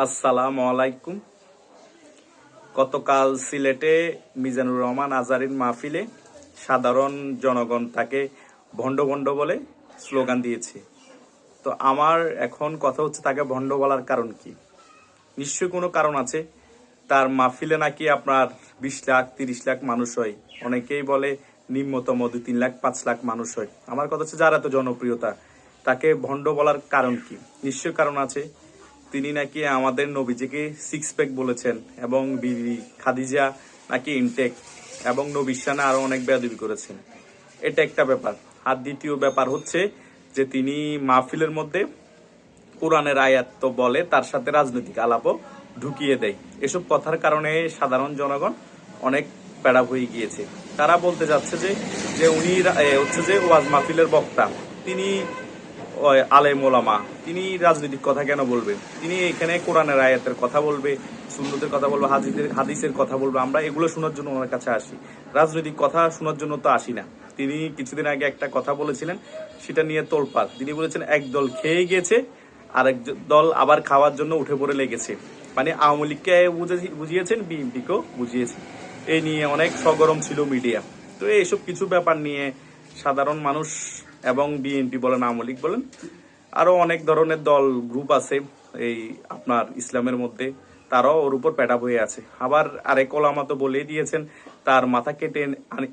আসসালামু আলাইকুম। গতকাল সিলেটে মিজানুর রহমান আজারির মাহফিলে সাধারণ জনগণ তাকে ভণ্ড ভণ্ড বলে স্লোগান দিয়েছে। তো আমার এখন কথা হচ্ছে তাকে ভণ্ড বলার কারণ কি? নিশ্চয়ই কোনো কারণ আছে। তার মাহফিলে নাকি আপনার বিশ লাখ, তিরিশ লাখ মানুষ হয়। অনেকেই বলে নিম্নতম দুই, তিন লাখ, পাঁচ লাখ মানুষ হয়। আমার কথা হচ্ছে যার এত জনপ্রিয়তা, তাকে ভণ্ড বলার কারণ কি? নিশ্চয় কারণ আছে। তিনি নাকি আমাদের নবীজিকে সিক্স প্যাক বলেছেন এবং বিবি খাদিজা নাকি ইনটেক এবং নবিশানা আরও অনেক বেয়াদবি করেছেন। এটা একটা ব্যাপার। আর দ্বিতীয় ব্যাপার হচ্ছে যে তিনি মাহফিলের মধ্যে কোরআনের আয়াত বলে, তার সাথে রাজনৈতিক আলাপও ঢুকিয়ে দেয়। এসব কথার কারণে সাধারণ জনগণ অনেক প্যাড়া হয়ে গিয়েছে। তারা বলতে যাচ্ছে যে যে উনি হচ্ছে যে ওয়াজ মাহফিলের বক্তা। তিনি আলেম ওলামা, তিনি রাজনৈতিক কথা কেন বলবেন তিনি এখানে কোরআনের আয়াতের কথা বলবে, সুন্নতের কথা বলবে, হাদিসের হাদিসের কথা বলবে, আমরা এগুলো শোনার জন্য ওনার কাছে আসি। রাজনৈতিক কথা শোনার জন্য তো আসি না। তিনি কিছুদিন আগে একটা কথা বলেছিলেন, সেটা নিয়ে তোলপাড়। তিনি বলেছেন, এক দল খেয়ে গিয়েছে আরেক দল আবার খাওয়ার জন্য উঠে পড়ে লেগেছে। মানে আওয়ামী লীগকে বুঝে- বুঝিয়েছেন, বিএনপিকেও বুঝিয়েছেন। এই নিয়ে অনেক সগরম ছিল মিডিয়া। তো এইসব কিছু ব্যাপার নিয়ে সাধারণ মানুষ এবং বিএনপি বলেন, আওয়ামী লীগ বলেন, আরও অনেক ধরনের দল গ্রুপ আছে এই আপনার ইসলামের মধ্যে। তারাও ওর উপর প্যাটা হয়ে আছে। আবার আরেক ওলামা তো বলেই দিয়েছেন, তার মাথা কেটে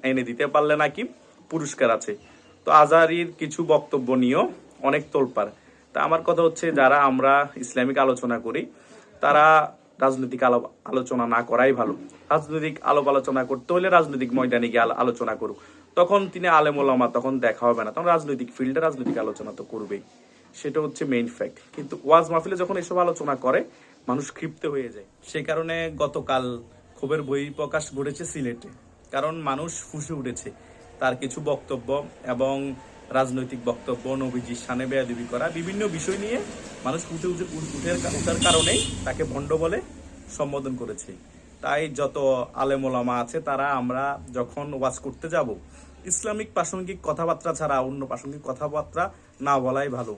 এনে- দিতে পারলে নাকি পুরস্কার আছে। তো আজারির কিছু বক্তব্য নিয়েও অনেক তোলপাড়। তা আমার কথা হচ্ছে, যারা আমরা ইসলামিক আলোচনা করি, তারা রাজনৈতিক আলো, আলোচনা না করাই ভালো। রাজনৈতিক আলোপ আলোচনা করতে হলে রাজনৈতিক ময়দানে গিয়ে আলোচনা করুক। তখন তিনি আলেম ওলামা, তখন দেখা হবে না। তখন রাজনৈতিক ফিল্ডে রাজনৈতিক আলোচনা তো করবেই। সেটা হচ্ছে মেইন ফ্যাক্ট কিন্তু ওয়াজ মাহফিলে যখন এসব আলোচনা করে, মানুষ ক্ষিপ্ত হয়ে যায়। সেই কারণে গতকাল ক্ষোভের বই প্রকাশ ঘটেছে সিলেটে। কারণ মানুষ ফুসে উঠেছে। তার কিছু বক্তব্য এবং রাজনৈতিক বক্তব্য, নবীজি সানে বেয়াদবি করা, বিভিন্ন বিষয় নিয়ে মানুষ উঠে উঠে উঠে উঠার কারণেই তাকে ভণ্ড বলে সম্বোধন করেছে। তাই যত আলেমোলামা আছে, তারা আমরা যখন ওয়াজ করতে যাব ইসলামিক প্রাসঙ্গিক কথাবার্তা ছাড়া অন্য প্রাসঙ্গিক কথাবার্তা না বলাই ভালো।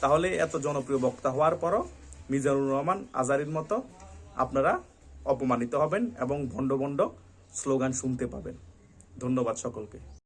তাহলে এত জনপ্রিয় বক্তা হওয়ার পরও মিজানুর রহমান আজারির মতো আপনারা অপমানিত হবেন এবং ভণ্ড ভণ্ড স্লোগান শুনতে পাবেন। ধন্যবাদ সকলকে।